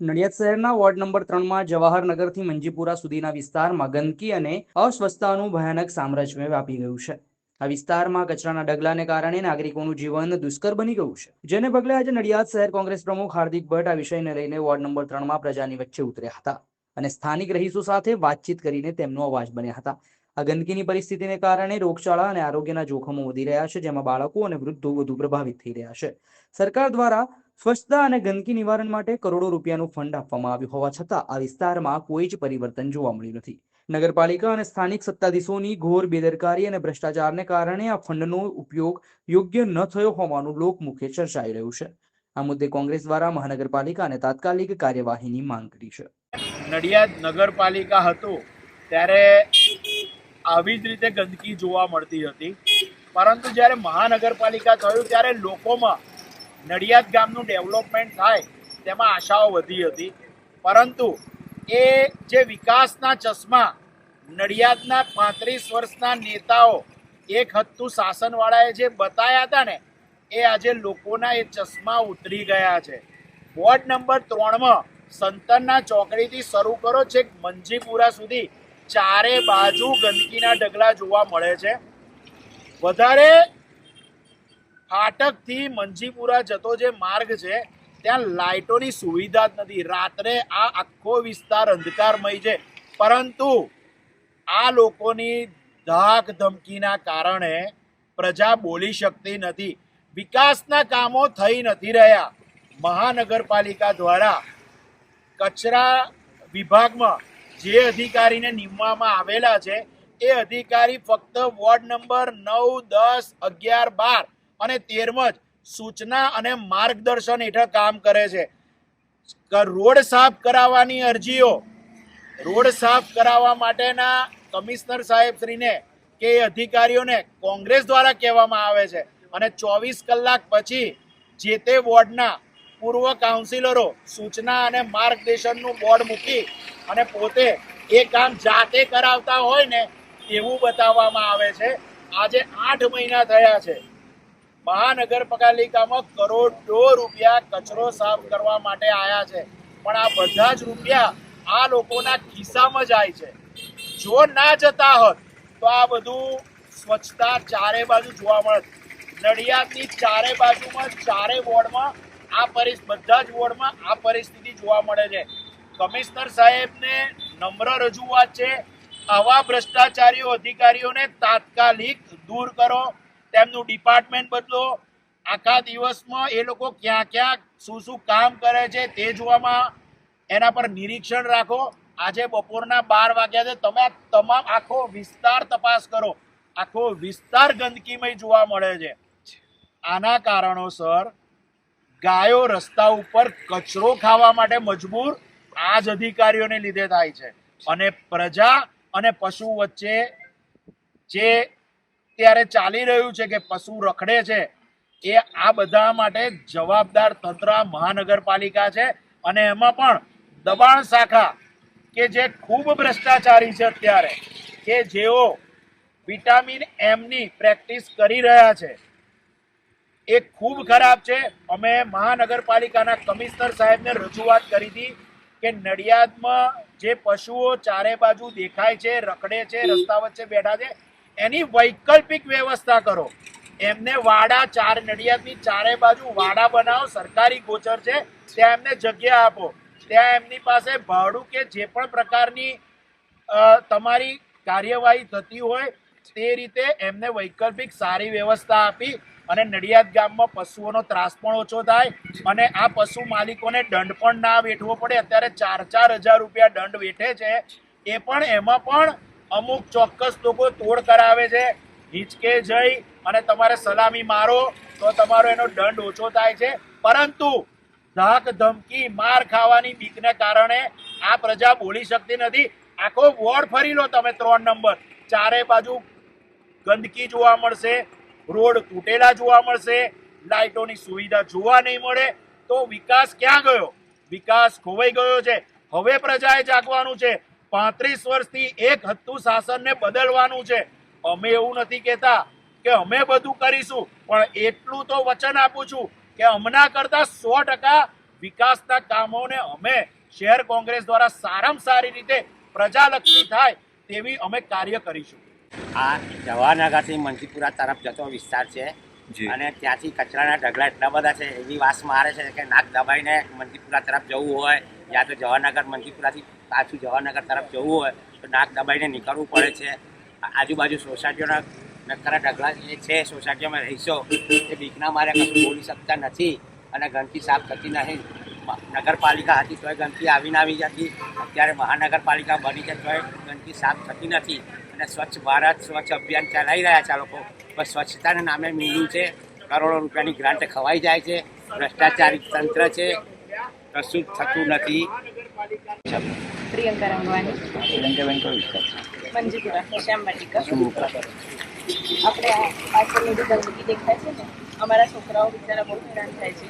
નડિયાદ શહેરના ward number ત્રણમાં જવાહરનગરથી મંજીપુરા સુધીના વિસ્તારમાં ગંદકી અને અસ્વસ્થતાનું ભયાનક સામ્રાજ્ય વ્યાપી ગયું છે. આ વિસ્તારમાં કચરાના ડગલાને કારણે નાગરિકોનું જીવન દુષ્કર બની ગયું છે. જેને પગલે આજે નડિયાદ શહેર કોંગ્રેસ પ્રમુખ હાર્દિક ભટ્ટ આ વિષયને લઈને વોર્ડ નંબર ત્રણમાં પ્રજાની વચ્ચે ઉતર્યા હતા અને સ્થાનિક રહીશો સાથે વાતચીત કરીને તેમનો અવાજ બન્યા હતા. આ ગંદકીની પરિસ્થિતિને કારણે રોગચાળા અને આરોગ્યના જોખમો વધી રહ્યા છે, જેમાં બાળકો અને વૃદ્ધો વધુ પ્રભાવિત થઈ રહ્યા છે. સરકાર દ્વારા સ્વચ્છતા અને ગંદકી નિવારણ માટે કરોડો રૂપિયાનું ફંડ આપવામાં આવ્યું હોવા છતાં આ વિસ્તારમાં કોઈ જ પરિવર્તન જોવા મળ્યું નથી. નગરપાલિકા અને સ્થાનિક સત્તાધીશોની ઘોર બેદરકારી અને ભ્રષ્ટાચારને કારણે આ ફંડનો ઉપયોગ યોગ્ય ન થયો હોવાનું લોકમુખે ચર્ચાઈ રહ્યું છે. આ મુદ્દે કોંગ્રેસ દ્વારા મહાનગરપાલિકાને તાત્કાલિક કાર્યવાહીની માંગ કરી છે. નડિયાદ નગરપાલિકા હતું ત્યારે આવી જ રીતે ગંદકી જોવા મળતી હતી. પરંતુ જ્યારે મહાનગરપાલિકા થયું ત્યારે લોકોમાં નડિયાદ ગામનું ડેવલપમેન્ટ થાય, તેમાં આશાઓ વધી હતી. પરંતુ એ જે વિકાસના ચશ્મા નડિયાદના પાંત્રીસ વર્ષના નેતાઓ એક હદતું શાસનવાળાએ જે બતાવ્યા હતા ને, એ આજે લોકોના એ ચશ્મા ઉતરી ગયા છે. વોર્ડ નંબર ત્રણમાં સંતનના ચોકડીથી શરૂ કરો છે મંજીપુરા સુધી ચારે બાજુ ગંદકીના ઢગલા જોવા મળે છે. વધારે ફાટકથી મંજીપુરા જતો જે માર્ગ છે, ત્યાં લાઇટોની સુવિધા જ નથી. રાત્રે આ આખો વિસ્તાર અંધકારમય છે. પરંતુ આ લોકોની ધાક ધમકીના કારણે પ્રજા બોલી શકતી નથી. વિકાસના કામો થઈ નથી રહ્યા. મહાનગરપાલિકા દ્વારા કચરા વિભાગમાં જે અધિકારીને નિમવામાં આવેલા છે, એ અધિકારી ફક્ત વોર્ડ નંબર નવ, દસ, અગિયાર, બાર અને તેરમાં જ સૂચના અને માર્ગદર્શન હેઠળ કામ કરે છે. રોડ સાફ કરાવવાની અરજીઓ. રોડ સાફ કરાવવા માટેના કમિશનર સાહેબશ્રીને કે એ અધિકારીઓને કોંગ્રેસ દ્વારા કહેવામાં આવે છે. અને ચોવીસ કલાક પછી જે તે વોર્ડના પૂર્વ કાઉન્સિલરો સૂચના અને માર્ગદર્શનનું બોર્ડ મૂકી અને પોતે એ કામ જાતે કરાવતા હોય ને, એવું બતાવવામાં આવે છે. આજે આઠ મહિના થયા છે. મહાનગરપાલિકામાં કરોડો રૂપિયા કચરો સાફ કરવા માટે આવ્યા છે. પણ આ બધા જ રૂપિયા આ લોકોના ખિસ્સામાં જાય છે. જો ના જતા હોત, તો આ બધું સ્વચ્છતા ચારે બાજુ જોવા મળે નડિયાદની ચારે બાજુમાં, ચારે વોર્ડમાં આ પરિસ, બધા જ વોર્ડમાં આ પરિસ્થિતિ જોવા મળે છે. કમિશનર સાહેબને નમ્ર રજૂઆત છે. આવા ભ્રષ્ટાચારીઓ અધિકારીઓને તાત્કાલિક દૂર કરો. તેમનું ડિપાર્ટમેન્ટ બદલો. આખા દિવસમાં એ લોકો ક્યાં ક્યાં શું શું કામ કરે છે તે જોવામાં એના પર નિરીક્ષણ રાખો. આજે બપોરના બાર વાગ્યા છે. તમે તમામ આખો વિસ્તાર તપાસ કરો. આખો વિસ્તાર ગંદકીમય જોવા મળે છે. આના કારણોસર ગાયો રસ્તા ઉપર કચરો ખાવા માટે મજબૂર આ જ અધિકારીઓને લીધે થાય છે. અને પ્રજા અને પશુ વચ્ચે જે ત્યારે ચાલી રહ્યું છે કે પશુ રખડે છે, એ આ બધા માટે જવાબદાર તંત્ર મહાનગરપાલિકા છે. અને એમાં પણ દબાણ શાખા કે જે ખૂબ ભ્રષ્ટાચારી છે અત્યારે, કે જેઓ વિટામિન એમની પ્રેક્ટિસ કરી રહ્યા છે, એ ખૂબ ખરાબ છે. અમે મહાનગરપાલિકાના કમિશનર સાહેબને રજૂઆત કરી હતી કે નડિયાદમાં જે પશુઓ ચારે બાજુ દેખાય છે, રખડે છે, રસ્તા વચ્ચે બેઠા છે એની વૈકલ્પિક વ્યવસ્થા કરો. એમને વાડા ચાર નડિયાદની ચારે બાજુ વાડા બનાવો, સરકારી ગોચર છે, ત્યાં એમને જગ્યા આપો. ત્યાં એમની પાસે ભાડું કે જે પણ પ્રકારની તમારી કાર્યવાહી થતી હોય, તે રીતે એમને વૈકલ્પિક સારી વ્યવસ્થા આપી અને નડિયાદ ગામમાં પશુઓનો ત્રાસ પણ ઓછો થાય અને આ પશુ માલિકોને દંડ પણ ના વેઠવો પડે. અત્યારે ચાર ચાર હજાર રૂપિયા દંડ વેઠે છે. એ પણ એમાં પણ અમુક ચોક્કસ લોકો તોડ કરાવે છે, હિંચકે જઈ અને તમારે સલામી મારો તો તમારો એનો દંડ ઓછો થાય છે. પરંતુ ધાક ધમકી, માર ખાવાની બીકને કારણે આ પ્રજા બોલી શકતી નથી. આખો વોર્ડ ફરી લો તમે ત્રણ નંબર. ચારે બાજુ ગંદકી જોવા મળશે, રોડ તૂટેલા જોવા મળશે, લાઇટોની સુવિધા જોવા નહીં મળે. તો વિકાસ ક્યાં ગયો? વિકાસ ખોવાઈ ગયો છે. હવે પ્રજાએ જાગવાનું છે. પાંત્રીસ વર્ષથી એક હતું શાસનને બદલવાનું છે. અમે એવું નથી કહેતા કે અમે બધું કરીશું પણ એટલું તો વચન આપું છું કે હમણાં કરતા સો ટકા વિકાસના કામોને અમે શહેર કોંગ્રેસ દ્વારા સારામાં સારી રીતે પ્રજાલક્ષી થાય તેવી અમે કાર્ય કરીશું. આ જવાહરનગરથી મંજીપુરા તરફ જતો વિસ્તાર છે અને ત્યાંથી કચરાના ઢગલા એટલા બધા છે એવી વાસ મારે છે કે નાક દબાઈને મંજીપુરા તરફ જવું હોય યા તો જવાહરનગર મંજીપુરાથી પાછું જવાહરનગર તરફ જવું હોય, તો નાક દબાઈને નીકળવું પડે છે. આજુબાજુ સોસાયટીઓના નકરા ઢગલા જે છે, સોસાયટીઓમાં રહીશો, એ બીકના મારે કશું બોલી શકતા નથી અને ગંદકી સાફ થતી નહીં નગરપાલિકા હતી તોય ગંદકી આવીને આવી જતી. અત્યારે મહાનગરપાલિકા બની છે તોય ગંદકી સાફ થતી નથી. અને સ્વચ્છ ભારત, સ્વચ્છ અભિયાન ચલાવી રહ્યા છે આ લોકો. પણ સ્વચ્છતાના નામે મીંડું છે. કરોડો રૂપિયાની ગ્રાન્ટ ખવાઈ જાય છે. ભ્રષ્ટાચારી તંત્ર છે. કશું જ થતું નથી. પ્રિયંકા રંગવાની. મંજીપુરા શ્યામ વાટિકા આપણે પાછળની જે ગંદકી દેખાય છે ને અમારા છોકરાઓ બિચારા બહુ હેરાન થાય છે.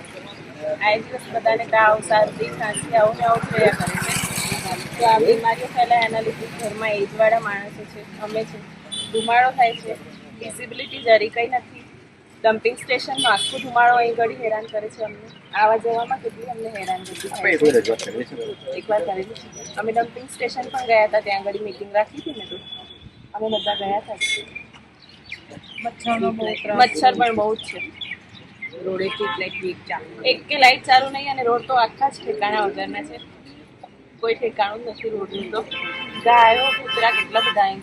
આ દિવસ બધાને તાવ શરદી ખાંસી આવું ને આવું થયા કરે છે. તો આ બીમારીઓ ફેલાય એના લીધે ઘરમાં એજવાળા માણસો છે અમે છે. ધુમાડો થાય છે. વિઝિબિલિટી જરી કંઈ નથી. ડમ્પિંગ સ્ટેશનનો આખો ધુમાડો અહીં ઘડી હેરાન કરે છે અમને. આવા જવામાં કેટલી અમને હેરાન છે. એકવાર કરેલી છે અમે ડમ્પિંગ સ્ટેશન પણ ગયા હતા ત્યાં આગળ મીટિંગ રાખી હતી ને તો. અમે બધા ગયા હતા. મચ્છર પણ બહુ જ છે. રોડેથી લાઈટ વીક એક કે લાઇટ ચાલુ નહીં અને રોડ તો આખા જ ઠેકાણા વગરના છે. કોઈ ઠેકાણું જ નથી રોડનું તો. ગાયો કૂતરા કેટલા બધા અહીં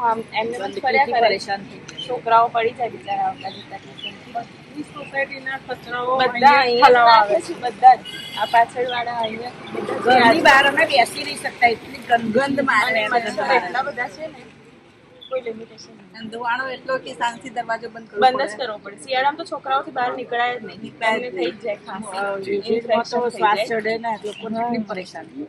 આમ એમને ફર્યા કરે પરેશાન છોકરાઓ પડી જાય બિચારા આવતા જતા સોસાયટીના કચરાઓ બધા જ બધા આ પાછળ વાળા અહીંયા બધા ઘરની બહાર અમે બેસી નહીં શકતા એટલી ગંધ મારે એટલા બધા છે ને કોઈ લિમિટેશન ધુવાણો એટલો કે શાંતિ દરવાજો બંધ કરવો બંધ જ કરવો પડે. શિયાળામાં તો છોકરાઓથી બહાર નીકળાય જ નહીં. એમને થઈ જાય ખાંસી. તો infection થઈ શ્વાસ ચડે ને લોકોને પરેશાની.